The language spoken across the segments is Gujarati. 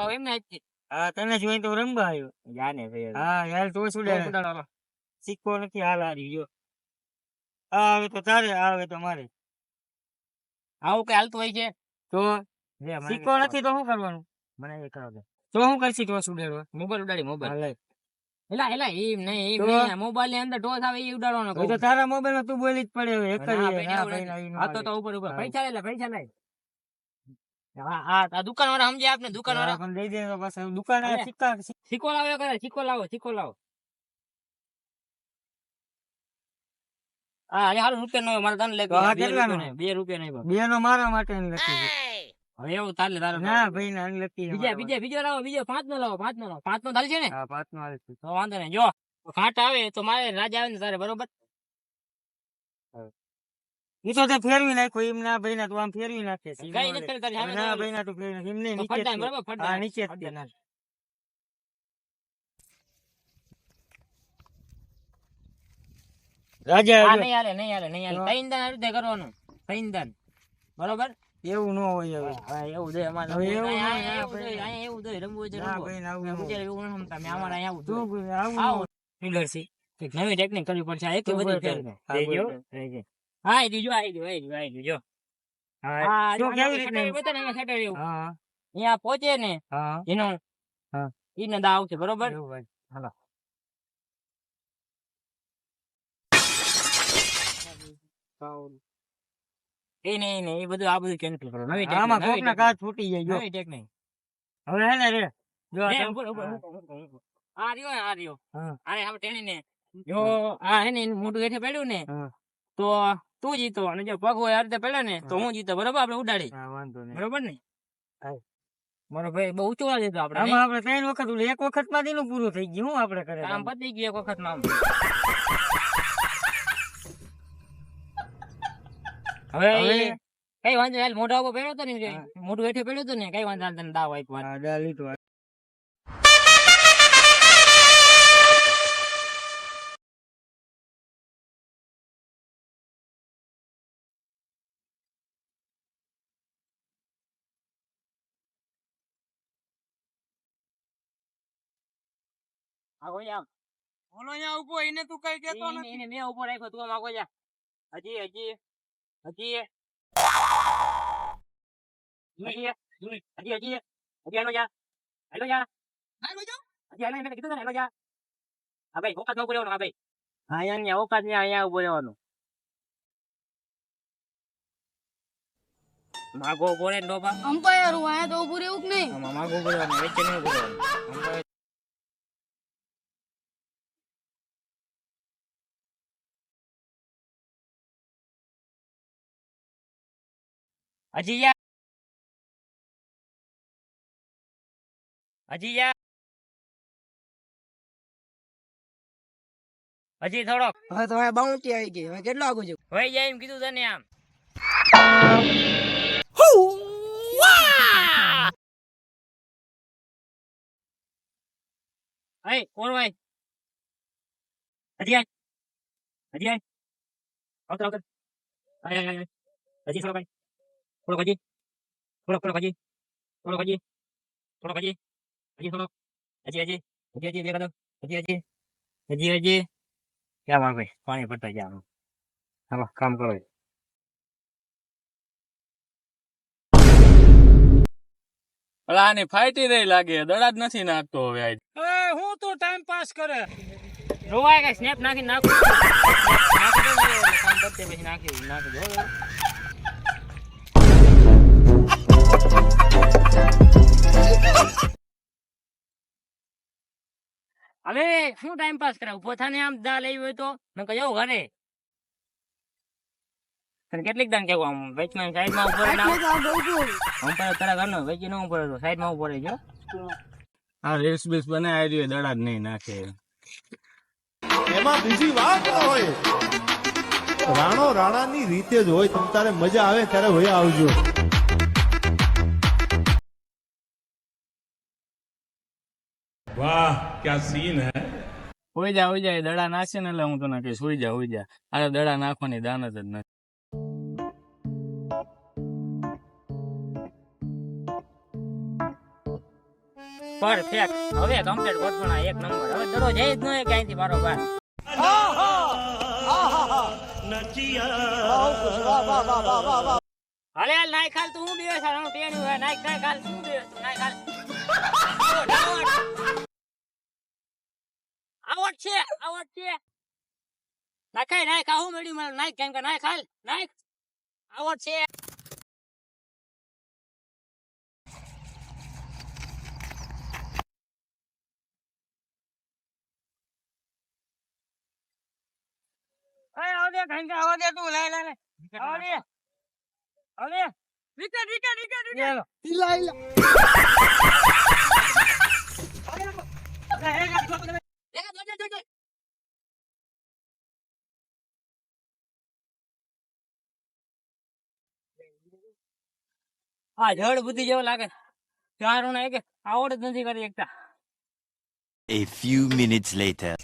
રંબા એમ ને હા તને જોઈ તો રમવા આવ્યો. જાને ભાઈ હા યાર તો શું લે સિક્કો નથી હાલ હારી ગયો આ આવે તો તારે આવે તો મારે. આવું કઈ હાલતું હોય છે? તો સિક્કો નથી તો શું કરવાનું? મને એ કરો દે. તો શું કરશી તો સુડેરો મોબાઈલ ઉડાડી મોબાઈલ એલા એલા એમ નહીં એમ તો? નહીં મોબાઈલની અંદર ટોચ આવે એ ઉડાડવાનો તો તારા મોબાઈલમાં તું બોલી જ પડે એક જ એ. આ તો તો ઉપર ઉપર. પૈસા લે પૈસા લે. હા હા આ દુકાન વાળા સમજે આપને દુકાન વાળા પણ દઈ દે પાછા દુકાને સિક્કા સિક્કો લાવો કરે સિક્કો લાવો સિક્કો લાવો. હા હારું રૂપિયા નો મારે તને લે બે? રૂપિયા નહીં, બે નો મારા માટે લખી હવે એવું તાલે તારે ના ભાઈ ના લખી બીજા બીજા બીજો લાવો બીજો પાંચ નો લાવો પાંચ નો લાવો. પાંચ નો તાલે છે ને. હા પાંચ નો હાલે છે. તો વાંધો નહીં જો ઘાટ આવે તો મારે રાજા આવે ને તારે બરોબર? ઈ તો તે ફેરવી નાખ્યો એમ ના ભાઈ ના તું આમ ફેરવી નાખે છે. ના ભાઈ ના તું ફેરવી નાખે. એમને નીચે જ ફટાય છે. બરોબર ફટાય. હા નીચે જ છે. ફટાય. રાજા નહીં હાલે નહીં હાલે નહીં હાલે તો? ત્રણ રીતે કરવાનું ત્રણ બરોબર એવું ન હોય હવે એવું જોઈએ અમારે હવે એવું અહીંયા- રમવું હોય તો ભાઈ ના આવું મેં ન હોય. વિચાર્યું એવું ન રમતા, મેં અમારે અહીંયા આવું તું આવું છે. નવી ટેકનિક કરવી પડશે આ એક બધી ફેર કર. છે. હા, દેજો, બોલ કર. દેજો. હા આઈ ગયું, આઈ ગયું, આઈ ગયું, આઈ ગયું, જો. હા હા, જો કેવી અહીંયા રીતના? ને, અહીંયા એવું. હા. અહીંયા પહોંચે ને હા. એનો હા. ઈને દા આવશે બરોબર? એવું એ નહીં નહીં એ બધું આ બધું કેન્સલ કરો. નવી આમાં કોક ના કાચ ફૂટી જાય જો. નવી ટેકનિક હવે હે ને રે જો આ રહ્યો ને, આ રહ્યો આપણે ટેણીને જો આ હે ને મોટું હેઠે પડ્યું ને તો તું જીતો અને જો પગ હોય આ રીતે પડે ને તો હું. જીતો બરોબર? આપડે ઉડાડી બરોબર ને. મારો ભાઈ બહુ ઊંચો વાળ તો આપડે આપડે ત્રણ વખત એક વખતમાં દીનું પૂરું થઈ ગયું હું આપડે કરે આમ પતી ગયું એક વખતમાં હવે? કઈ વાંધો હાલ મોઢા ઉપર પડ્યો તો ને. મોઢું હેઠે પડ્યો હતું ને કઈ વાંધો હાલ તને દાવ આપ્યો. તો આગો જા ઓલો અહીંયા ઊભો એને તું કઈ એને એને મેં ઊભો રાખ્યો તું આગો જા હજી હજી હજી. હજી હજી. હજી. હાલો જા હાલો જા હજી હાલો એને કીધું ને હાલો જા હા ભાઈ ઓકાત ઊભો રહેવાનું હા ભાઈ. અહીંયા ઓકાત ને અહીંયા ઊભો રહેવાનું. માગો ઊભો રહે ડોબા અમ્પાયર હું આયા તો ઉભું રહેવું કે નહીં. માગો ઊભો રહેવાનું વચ્ચે નહીં ઊભો રહેવાનું. હજી યા હજી યા હજી થોડોક હવે તો હવે બાઉન્ટી આવી ગઈ હવે કેટલો આગું જવું વહી જાય એમ કીધું તને આમ Hey, કોણ ભાઈ હજી આય હજી આય આવતો આવતો આય આય આય હજી થોડો ભાઈ થોડો હજી થોડો થોડો હજી થોડો હજી થોડો હજી હજી થોડો. હજી હજી. હજી હજી કદમ હજી હજી. હજી હજી. ક્યાં માર ભાઈ? પાણી પડતા ગયા હાલો કામ કરો આની ફાઈટી રહી લાગે. દડા જ નથી નાખતો હવે આજ હું તો ટાઈમ પાસ કરે. રોવાય કઈ સ્નેપ નાખી નાખું. નાખી નાખી નાખી હવે શું ટાઈમ પાસ કરે ઊભો થાને આમ દા લેવી હોય તો? મેં કહ્યું જાઉં ઘરે તને કેટલીક દાન કેવું આમ? વચમાં સાઈડમાં ઉપર ના પર તારા ઘરનો ન સાઈડમાં આ રેસ બેસ બને આ રહ્યો દડા જ નહીં નાખે. એમાં બીજી વાત ન હોય. રાણો રાણાની રીતે જ હોય તમ તારે મજા આવે ત્યારે હોય આવજો. ક્યાં સીન હે? હોઈ જા હોઈ જા એ દડા નાખશે ને એટલે હું તને કહીશ હોઈ જા હોઈ જા. આ દડા નાખવાની દાન જ નથી. પરફેક્ટ હવે કમ્પ્લીટ ગોઠવણા એક નંબર હવે દરરોજ જઈ જ ન હોય ક્યાંયથી બારોબાર હાલે હાલ નાય ખાલ તું હું બેસ હાલ હું નાય નાય ખાલ તું બેસ નાય ખાલ. આવડ છે આવડ છે નાખાય નાય ખા હું મેળ્યું મને નાય કેમ કે છે અરે આવો દે ઘંટા આવો દે તું લે લે ઈલા આ જડ બુદ્ધિ જેવો લાગે ચારો ને કે આવડ જ નથી કરી એકતા A few minutes later.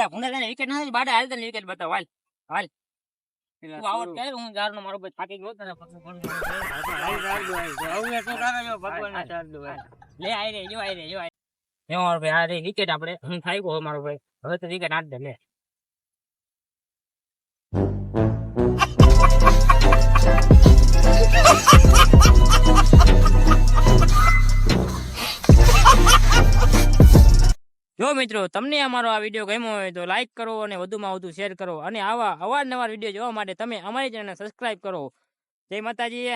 એટલે ભૂંડા તને વિકેટ નથી બાડા હાલ તને વિકેટ બતાવ હાલ હાલ તું આવડ કે હું જાર નો મારો ભાઈ થાકી ગયો તને પકડું પકડું. આવું એ તો જો ભગવાન ને ચાલ દો લે આઈ રે જો આઈ રે જો આઈ. મારો ભાઈ આ રે વિકેટ આપણે હું થાય ગયો મારો ભાઈ હવે તો વિકેટ આજ દે લે જો મિત્રો, તમને અમારો આ વીડિયો ગમ્યો હોય તો લાઇક કરો અને વધુમાં વધુ શેર કરો. અને આવા અવારનવાર વીડિયો જોવા માટે તમે અમારી ચેનલને સબસ્ક્રાઇબ કરો. જય માતાજી.